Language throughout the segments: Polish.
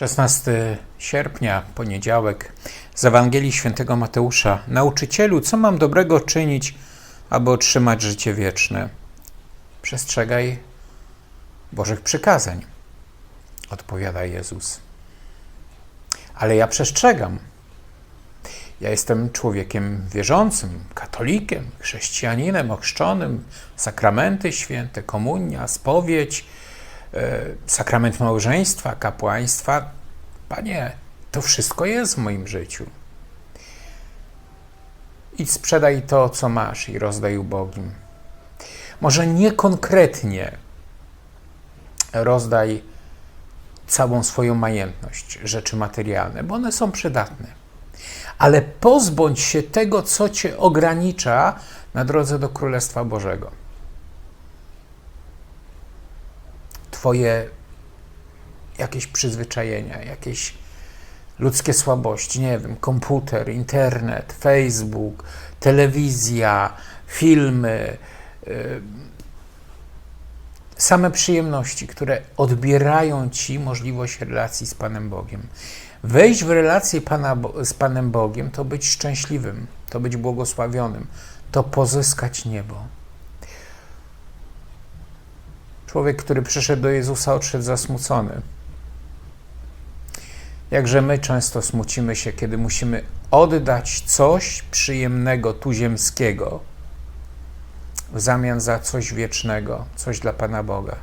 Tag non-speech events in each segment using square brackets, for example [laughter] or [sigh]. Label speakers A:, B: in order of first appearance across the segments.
A: 16 sierpnia, poniedziałek, z Ewangelii Świętego Mateusza. Nauczycielu, co mam dobrego czynić, aby otrzymać życie wieczne? Przestrzegaj Bożych przykazań, odpowiada Jezus. Ale ja przestrzegam. Ja jestem człowiekiem wierzącym, katolikiem, chrześcijaninem, ochrzczonym, sakramenty święte, komunia, spowiedź, sakrament małżeństwa, kapłaństwa. Panie, to wszystko jest w moim życiu. Idź sprzedaj to, co masz i rozdaj ubogim. Może nie konkretnie rozdaj całą swoją majętność, rzeczy materialne, bo one są przydatne. Ale pozbądź się tego, co cię ogranicza na drodze do Królestwa Bożego. Twoje jakieś przyzwyczajenia, jakieś ludzkie słabości, nie wiem, komputer, internet, Facebook, telewizja, filmy, y, same przyjemności, które odbierają ci możliwość relacji z Panem Bogiem. Wejść w relację Pana, z Panem Bogiem to być szczęśliwym, to być błogosławionym, to pozyskać niebo. Człowiek, który przyszedł do Jezusa, odszedł zasmucony. Jakże my często smucimy się, kiedy musimy oddać coś przyjemnego, tu ziemskiego, w zamian za coś wiecznego, coś dla Pana Boga.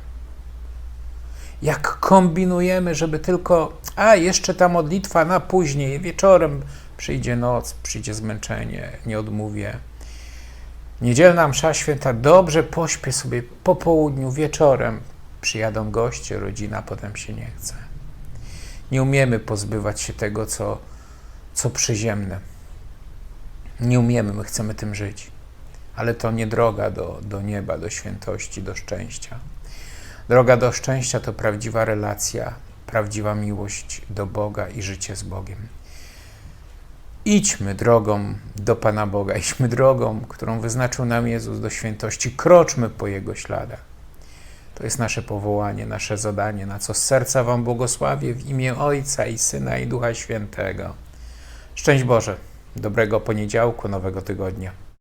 A: Jak kombinujemy, żeby tylko, a jeszcze ta modlitwa na później, wieczorem przyjdzie noc, przyjdzie zmęczenie, nie odmówię. Niedzielna msza święta, dobrze pośpię sobie po południu, wieczorem. Przyjadą goście, rodzina, potem się nie chce. Nie umiemy pozbywać się tego, co, co przyziemne. Nie umiemy, my chcemy tym żyć. Ale to nie droga do, do nieba, do świętości, do szczęścia. Droga do szczęścia to prawdziwa relacja, prawdziwa miłość do Boga i życie z Bogiem. Idźmy drogą do Pana Boga, [laughs] idźmy drogą, którą wyznaczył nam Jezus do świętości, kroczmy po Jego śladach. To jest nasze powołanie, nasze zadanie, na co z serca Wam błogosławię w imię Ojca i Syna i Ducha Świętego. Szczęść Boże, dobrego poniedziałku, nowego tygodnia.